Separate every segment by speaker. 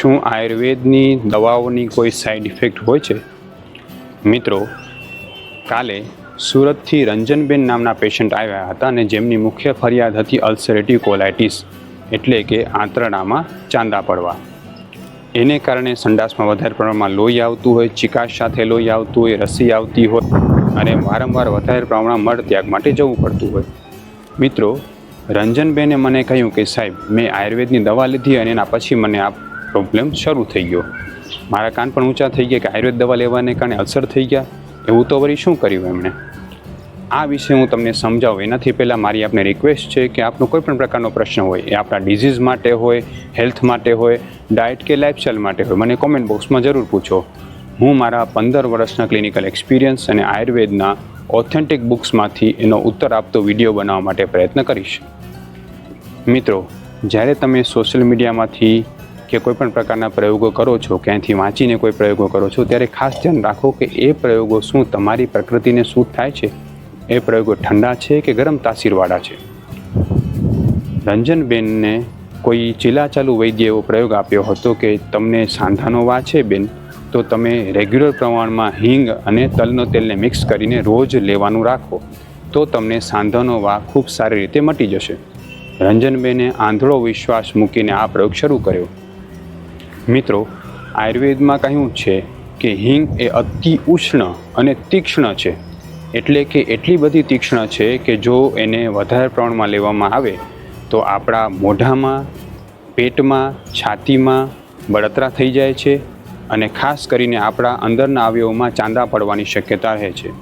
Speaker 1: શું આયુર્વેદની દવાઓની કોઈ સાઈડ ઇફેક્ટ હોય છે? મિત્રો, કાલે સુરતથી રંજનબેન નામના પેશન્ટ આવ્યા હતા અને જેમની મુખ્ય ફરિયાદ હતી અલ્સરેટિવ કોલાઇટિસ એટલે કે આંતરડામાં ચાંદા પડવા. એને કારણે સંડાસમાં વધારે પ્રમાણમાં લોહી આવતું હોય, ચિકાશ સાથે લોહી આવતું હોય, રસી આવતી હોય અને વારંવાર વધારે પ્રમાણમાં મળ ત્યાગ માટે જવું પડતું હોય. મિત્રો, રંજનબેને મને કહ્યું કે સાહેબ, મેં આયુર્વેદની દવા લીધી અને એના પછી મને આ પ્રોબ્લેમ શરૂ થઈ ગયો. મારા કાન પણ ઊંચા થઈ ગયા કે આયુર્વેદ દવા લેવાને કારણે અસર થઈ ગયા. એવું તો વળી શું કર્યું એમણે? આ વિશે હું તમને સમજાવું. એનાથી પહેલાં મારી આપને રિક્વેસ્ટ છે કે આપનો કોઈ પણ પ્રકારનો પ્રશ્ન હોય, એ આપણા ડિઝીઝ માટે હોય હેલ્થ માટે હોય ડાયટ કે લાઇફસ્ટાઈલ માટે હોય, મને કોમેન્ટ બોક્સમાં જરૂર પૂછો. હું મારા પંદર વર્ષના ક્લિનિકલ એક્સપિરિયન્સ અને આયુર્વેદના ઓથેન્ટિક બુક્સમાંથી એનો ઉત્તર આપતો વીડિયો બનાવવા માટે પ્રયત્ન કરીશ. મિત્રો, જ્યારે તમે સોશિયલ મીડિયામાંથી કે કોઈ પણ પ્રકારના પ્રયોગો કરો છો, ક્યાંયથી વાંચીને કોઈ પ્રયોગો કરો છો, ત્યારે ખાસ ધ્યાન રાખો કે એ પ્રયોગો શું તમારી પ્રકૃતિને સૂટ થાય છે? એ પ્રયોગો ઠંડા છે કે ગરમ તાસીરવાળા છે? રંજનબેનને કોઈ ચીલાચાલુ વૈદ્ય એવો પ્રયોગ આપ્યો હતો કે તમને સાંધાનો વા છે બેન, તો તમે રેગ્યુલર પ્રમાણમાં હિંગ અને તલનો તેલને મિક્સ કરીને રોજ લેવાનું રાખો, તો તમને સાંધાનો વા ખૂબ સારી રીતે મટી જશે. રંજનબેને આંધળો વિશ્વાસ મૂકીને આ પ્રયોગ શરૂ કર્યો. મિત્રો, આયુર્વેદમાં કહ્યું છે કે હિંગ એ અતિ ઉષ્ણ અને તીક્ષ્ણ છે. એટલે કે એટલી બધી તીક્ષ્ણ છે કે જો એને વધારે પ્રમાણમાં લેવામાં આવે, તો આપણા મોઢામાં, પેટમાં, છાતીમાં બળતરા થઈ જાય છે અને ખાસ કરીને આપણા અંદરના અવયવોમાં ચાંદા પડવાની શક્યતા રહે છે.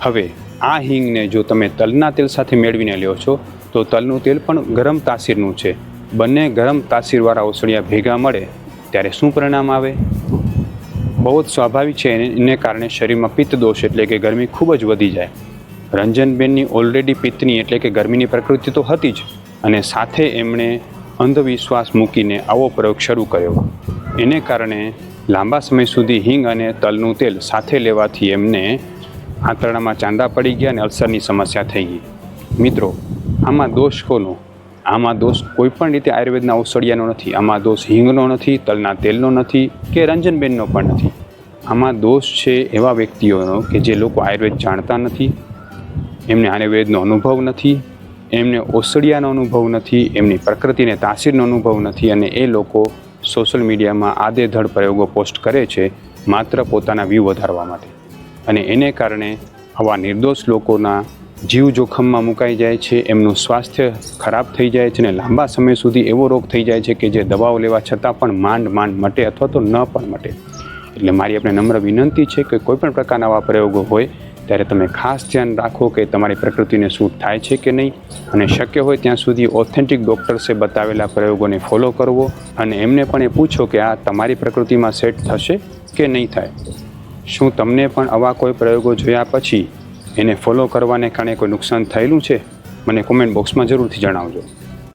Speaker 1: હવે, આ હિંગને જો તમે તલના તેલ સાથે મેળવીને લ્યો છો, તો તલનું તેલ પણ ગરમ તાસીરનું છે. બંને ગરમ તાસીરવાળા ઓસળિયા ભેગા મળે ત્યારે શું પરિણામ આવે? બહુ જ સ્વાભાવિક છે એને કારણે શરીરમાં પિત્ત દોષ એટલે કે ગરમી ખૂબ જ વધી જાય. રંજનબેનની ઓલરેડી પિત્તની એટલે કે ગરમીની પ્રકૃતિ તો હતી જ, અને સાથે એમણે અંધવિશ્વાસ મૂકીને આવો પ્રયોગ શરૂ કર્યો. એને કારણે લાંબા સમય સુધી હિંગ અને તલનું તેલ સાથે લેવાથી એમને આંતરડામાં ચાંદા પડી ગયા અને અલ્સરની સમસ્યા થઈ ગઈ. મિત્રો, આમાં દોષ કોનો? આમાં દોષ કોઈ પણ રીતે આયુર્વેદના ઔષધિયાનો નથી, આમાં દોષ હિંગનો નથી, તલના તેલનો નથી કે રંજનબેનનો પણ નથી. આમાં દોષ છે એવા વ્યક્તિઓનો કે જે લોકો આયુર્વેદ જાણતા નથી, એમને આયુર્વેદનો અનુભવ નથી, એમને ઓસડિયાનો અનુભવ નથી, એમની પ્રકૃતિને તાસીરનો અનુભવ નથી અને એ લોકો સોશિયલ મીડિયામાં આદેધડ પ્રયોગો પોસ્ટ કરે છે માત્ર પોતાના વ્યૂ વધારવા માટે. અને એને કારણે આવા નિર્દોષ લોકોના જીવ જોખમમાં મુકાઈ જાય છે, એમનું સ્વાસ્થ્ય ખરાબ થઈ જાય છે અને લાંબા સમય સુધી એવો રોગ થઈ જાય છે કે જે દવાઓ લેવા છતાં પણ માંડ માંડ મટે અથવા તો ન પણ મટે. એટલે મારી આપણે નમ્ર વિનંતી છે કે કોઈપણ પ્રકારના આવા પ્રયોગો હોય, ત્યારે તમે ખાસ ધ્યાન રાખો કે તમારી પ્રકૃતિને સૂટ થાય છે કે નહીં અને શક્ય હોય ત્યાં સુધી ઓથેન્ટિક ડૉક્ટર્સે બતાવેલા પ્રયોગોને ફોલો કરવો અને એમને પણ એ પૂછો કે આ તમારી પ્રકૃતિમાં સેટ થશે કે નહીં થાય. શું તમને પણ આવા કોઈ પ્રયોગો જોયા પછી એને ફોલો કરવાને કારણે કોઈ નુકસાન થયેલું છે? મને કોમેન્ટ બોક્સમાં જરૂરથી જણાવજો.